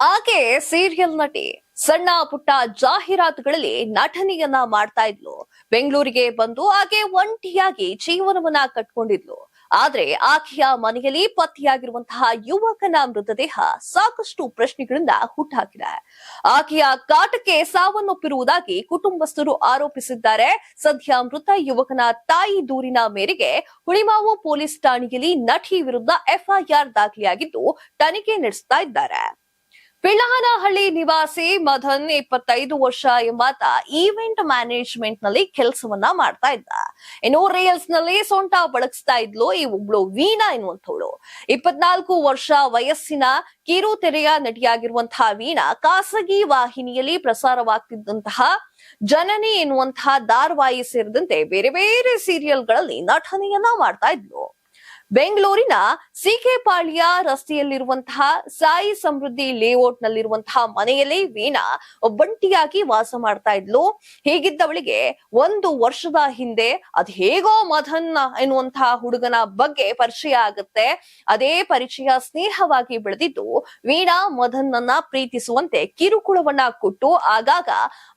ಆಕೆ ಸೀರಿಯಲ್ ನಟಿ ಸಣ್ಣ ಪುಟ್ಟ ಜಾಹೀರಾತುಗಳಲ್ಲಿ ನಟನೆಯನ್ನ ಮಾಡ್ತಾ ಇದ್ಲು. ಬೆಂಗಳೂರಿಗೆ ಬಂದು ಆಕೆ ಒಂಟಿಯಾಗಿ ಜೀವನವನ್ನ ಕಟ್ಕೊಂಡಿದ್ಲು. ಆದ್ರೆ ಆಕೆಯ ಮನೆಯಲ್ಲಿ ಪತ್ತೆಯಾಗಿರುವಂತಹ ಯುವಕನ ಮೃತದೇಹ ಸಾಕಷ್ಟು ಪ್ರಶ್ನೆಗಳಿಂದ ಹುಟ್ಟಾಕಿದೆ ಆಕೆಯ ಕಾಟಕ್ಕೆ ಸಾವನ್ನಪ್ಪಿರುವುದಾಗಿ ಕುಟುಂಬಸ್ಥರು ಆರೋಪಿಸಿದ್ದಾರೆ. ಸದ್ಯ ಮೃತ ಯುವಕನ ತಾಯಿ ದೂರಿನ ಮೇರೆಗೆ ಹುಳಿಮಾವು ಪೊಲೀಸ್ ಠಾಣೆಯಲ್ಲಿ ನಟಿ ವಿರುದ್ಧ ಎಫ್ಐಆರ್ ದಾಖಲೆಯಾಗಿದ್ದು ತನಿಖೆ ನಡೆಸ್ತಾ ಇದ್ದಾರೆ. ಪಿಳ್ಳಹನಹಳ್ಳಿ ನಿವಾಸಿ ಮದನ್ ಇಪ್ಪತ್ತೈದು ವರ್ಷ ಎಂಬಾತ ಈವೆಂಟ್ ಮ್ಯಾನೇಜ್ಮೆಂಟ್ನಲ್ಲಿ ಕೆಲಸವನ್ನ ಮಾಡ್ತಾ ಇದ್ದ. ಇನ್ನು ರೀಲ್ಸ್ನಲ್ಲಿ ಸೊಂಟ ಬಳಗಿಸ್ತಾ ಇದ್ಲು ಈ ಒಬ್ಳು ವೀಣಾ ಎನ್ನುವಂಥವಳು. ಇಪ್ಪತ್ನಾಲ್ಕು ವರ್ಷ ವಯಸ್ಸಿನ ಕಿರುತೆರೆಯ ನಟಿಯಾಗಿರುವಂತಹ ವೀಣಾ ಖಾಸಗಿ ವಾಹಿನಿಯಲ್ಲಿ ಪ್ರಸಾರವಾಗ್ತಿದ್ದಂತಹ ಜನನಿ ಎನ್ನುವಂತಹ ಧಾರವಾಹಿ ಸೇರಿದಂತೆ ಬೇರೆ ಬೇರೆ ಸೀರಿಯಲ್ಗಳಲ್ಲಿ ನಟನೆಯನ್ನ ಮಾಡ್ತಾ ಇದ್ಲು. ಬೆಂಗಳೂರಿನ ಸಿಕೆಪಾಳ್ಯ ರಸ್ತೆಯಲ್ಲಿರುವಂತಹ ಸಾಯಿ ಸಮೃದ್ಧಿ ಲೇಔಟ್ ನಲ್ಲಿರುವಂತಹ ಮನೆಯಲ್ಲಿ ವೀಣಾ ಒಬ್ಬಂಟಿಯಾಗಿ ವಾಸ ಮಾಡ್ತಾ ಇದ್ಲು. ಹೀಗಿದ್ದವಳಿಗೆ ಒಂದು ವರ್ಷದ ಹಿಂದೆ ಅದ್ ಹೇಗೋ ಮಧನ್ ಎನ್ನುವಂತಹ ಹುಡುಗನ ಬಗ್ಗೆ ಪರಿಚಯ ಆಗುತ್ತೆ. ಅದೇ ಪರಿಚಯ ಸ್ನೇಹವಾಗಿ ಬೆಳೆದಿದ್ದು ವೀಣಾ ಮಧನ್ ನನ್ನ ಪ್ರೀತಿಸುವಂತೆ ಕಿರುಕುಳವನ್ನ ಕೊಟ್ಟು ಆಗಾಗ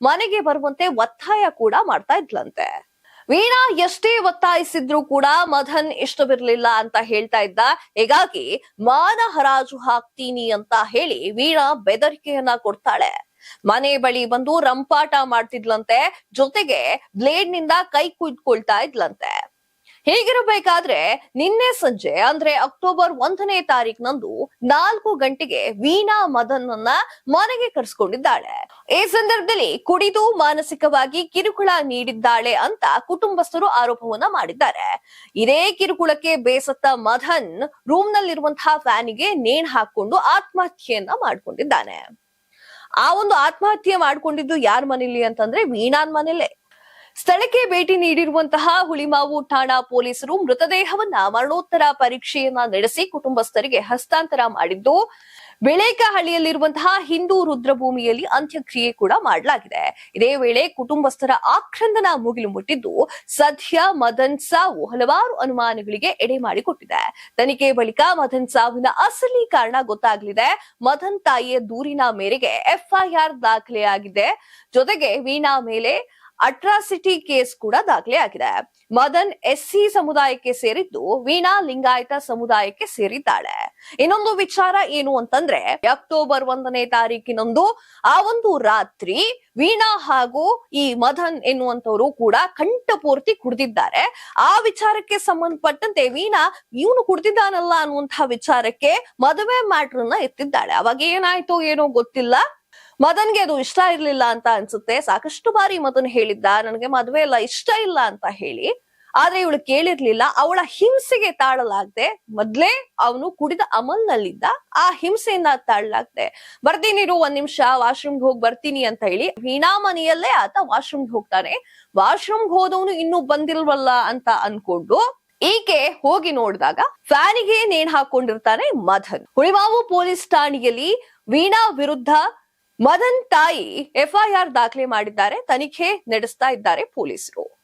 ಮನೆಗೆ ಬರುವಂತೆ ಒತ್ತಾಯ ಕೂಡ ಮಾಡ್ತಾ ಇದ್ಲಂತೆ. ವೀಣಾ ಎಷ್ಟೇ ಒತ್ತಾಯಿಸಿದ್ರು ಕೂಡ ಮದನ್ ಇಷ್ಟವಿರ್ಲಿಲ್ಲ ಅಂತ ಹೇಳ್ತಾ ಇದ್ದ. ಹೀಗಾಗಿ ಮಾನ ಹರಾಜು ಹಾಕ್ತೀನಿ ಅಂತ ಹೇಳಿ ವೀಣಾ ಬೆದರಿಕೆಯನ್ನ ಕೊಡ್ತಾಳೆ. ಮನೆ ಬಳಿ ಬಂದು ರಂಪಾಟ ಮಾಡ್ತಿದ್ಲಂತೆ, ಜೊತೆಗೆ ಬ್ಲೇಡ್ನಿಂದ ಕೈ ಕುಯ್ದುಕೊಳ್ತಾ ಇದ್ಲಂತೆ. ಹೀಗಿರಬೇಕಾದ್ರೆ ನಿನ್ನೆ ಸಂಜೆ, ಅಂದ್ರೆ ಅಕ್ಟೋಬರ್ ಒಂದನೇ ತಾರೀಕಿನಂದು ನಾಲ್ಕು ಗಂಟೆಗೆ ವೀಣಾ ಮದನ್ ಅನ್ನ ಮನೆಗೆ ಕರೆಸ್ಕೊಂಡಿದ್ದಾಳೆ. ಈ ಸಂದರ್ಭದಲ್ಲಿ ಕುಡಿದು ಮಾನಸಿಕವಾಗಿ ಕಿರುಕುಳ ನೀಡಿದ್ದಾಳೆ ಅಂತ ಕುಟುಂಬಸ್ಥರು ಆರೋಪವನ್ನ ಮಾಡಿದ್ದಾರೆ. ಇದೇ ಕಿರುಕುಳಕ್ಕೆ ಬೇಸತ್ತ ಮದನ್ ರೂಮ್ ನಲ್ಲಿರುವಂತಹ ಫ್ಯಾನಿಗೆ ನೇಣ್ ಹಾಕೊಂಡು ಆತ್ಮಹತ್ಯೆಯನ್ನ ಮಾಡ್ಕೊಂಡಿದ್ದಾನೆ. ಆ ಒಂದು ಆತ್ಮಹತ್ಯೆ ಮಾಡ್ಕೊಂಡಿದ್ದು ಯಾರ ಮನೇಲಿ ಅಂತಂದ್ರೆ ವೀಣಾನ್ ಮನೇಲೆ ಸ್ಥಳಕ್ಕೆ ಭೇಟಿ ನೀಡಿರುವಂತಹ ಹುಳಿಮಾವು ಠಾಣಾ ಪೊಲೀಸರು ಮೃತದೇಹವನ್ನ ಮರಣೋತ್ತರ ಪರೀಕ್ಷೆಯನ್ನ ನಡೆಸಿ ಕುಟುಂಬಸ್ಥರಿಗೆ ಹಸ್ತಾಂತರ ಮಾಡಿದ್ದು, ಬೆಳೇಕಹಳ್ಳಿಯಲ್ಲಿರುವಂತಹ ಹಿಂದೂ ರುದ್ರಭೂಮಿಯಲ್ಲಿ ಅಂತ್ಯಕ್ರಿಯೆ ಕೂಡ ಮಾಡಲಾಗಿದೆ. ಇದೇ ವೇಳೆ ಕುಟುಂಬಸ್ಥರ ಆಕ್ರಂದನ ಮುಗಿಲು ಮುಟ್ಟಿದ್ದು, ಸದ್ಯ ಮದನ್ ಸಾವು ಹಲವಾರು ಅನುಮಾನಗಳಿಗೆ ಎಡೆ ಮಾಡಿಕೊಟ್ಟಿದೆ. ತನಿಖೆ ಬಳಿಕ ಮದನ್ ಸಾವಿನ ಅಸಲಿ ಕಾರಣ ಗೊತ್ತಾಗಲಿದೆ. ಮದನ್ ತಾಯಿಯ ದೂರಿನ ಮೇರೆಗೆ ಎಫ್ಐಆರ್ ದಾಖಲೆಯಾಗಿದೆ. ಜೊತೆಗೆ ವೀಣಾ ಮೇಲೆ ಅಟ್ರಾಸಿಟಿ ಕೇಸ್ ಕೂಡ ದಾಖಲೆ ಆಗಿದೆ. ಮದನ್ ಎಸ್ಸಿ ಸಮುದಾಯಕ್ಕೆ ಸೇರಿದ್ದು ವೀಣಾ ಲಿಂಗಾಯತ ಸಮುದಾಯಕ್ಕೆ ಸೇರಿದ್ದಾಳೆ. ಇನ್ನೊಂದು ವಿಚಾರ ಏನು ಅಂತಂದ್ರೆ, ಅಕ್ಟೋಬರ್ ಒಂದನೇ ತಾರೀಕಿನಂದು ಆ ಒಂದು ರಾತ್ರಿ ವೀಣಾ ಹಾಗೂ ಈ ಮದನ್ ಎನ್ನುವಂತವರು ಕೂಡ ಕಂಠಪೂರ್ತಿ ಕುಡಿದಿದ್ದಾರೆ. ಆ ವಿಚಾರಕ್ಕೆ ಸಂಬಂಧಪಟ್ಟಂತೆ ವೀಣಾ, ಇವನು ಕುಡ್ದಿದ್ದಾನಲ್ಲ ಅನ್ನುವಂತಹ ವಿಚಾರಕ್ಕೆ ಮದುವೆ ಮ್ಯಾಟ್ರನ್ನ ಎತ್ತಿದ್ದಾಳೆ. ಅವಾಗ ಏನಾಯ್ತು ಏನೋ ಗೊತ್ತಿಲ್ಲ. ಮದನ್ಗೆ ಅದು ಇಷ್ಟ ಇರ್ಲಿಲ್ಲ ಅಂತ ಅನ್ಸುತ್ತೆ. ಸಾಕಷ್ಟು ಬಾರಿ ಮದನ್ ಹೇಳಿದ್ದ, ನನಗೆ ಮದ್ವೆ ಎಲ್ಲ ಇಷ್ಟ ಇಲ್ಲ ಅಂತ ಹೇಳಿ. ಆದ್ರೆ ಇವಳು ಕೇಳಿರ್ಲಿಲ್ಲ, ಅವಳ ಹಿಂಸೆಗೆ ತಾಳಲಾಗದೆ, ಮೊದ್ಲೇ ಅವನು ಕುಡಿದ ಅಮಲ್ನಲ್ಲಿದ್ದ, ಆ ಹಿಂಸೆಯಿಂದ ತಾಳಲಾಗ್ದೆ ಬರ್ತೀನಿರು ಒಂದ್ ನಿಮಿಷ, ವಾಶ್ರೂಮ್ಗೆ ಹೋಗಿ ಬರ್ತೀನಿ ಅಂತ ಹೇಳಿ ವೀಣಾ ಮನೆಯಲ್ಲೇ ಆತ ವಾಶ್ರೂಮ್ಗೆ ಹೋಗ್ತಾನೆ. ವಾಶ್ರೂಮ್ಗೆ ಹೋದವನು ಇನ್ನೂ ಬಂದಿಲ್ವಲ್ಲ ಅಂತ ಅನ್ಕೊಂಡು ಈಕೆ ಹೋಗಿ ನೋಡಿದಾಗ ಫ್ಯಾನಿಗೆ ನೇಣ್ ಹಾಕೊಂಡಿರ್ತಾನೆ? ಮಧನ್ ಹುಳಿಮಾವು ಪೊಲೀಸ್ ಠಾಣೆಯಲ್ಲಿ ವೀಣಾ ವಿರುದ್ಧ ಮದನ್ ತಾಯಿ ಎಫ್ಐಆರ್ ದಾಖಲೆ ಮಾಡಿದ್ದಾರೆ. ತನಿಖೆ ನಡೆಸ್ತಾ ಇದ್ದಾರೆ ಪೊಲೀಸರು.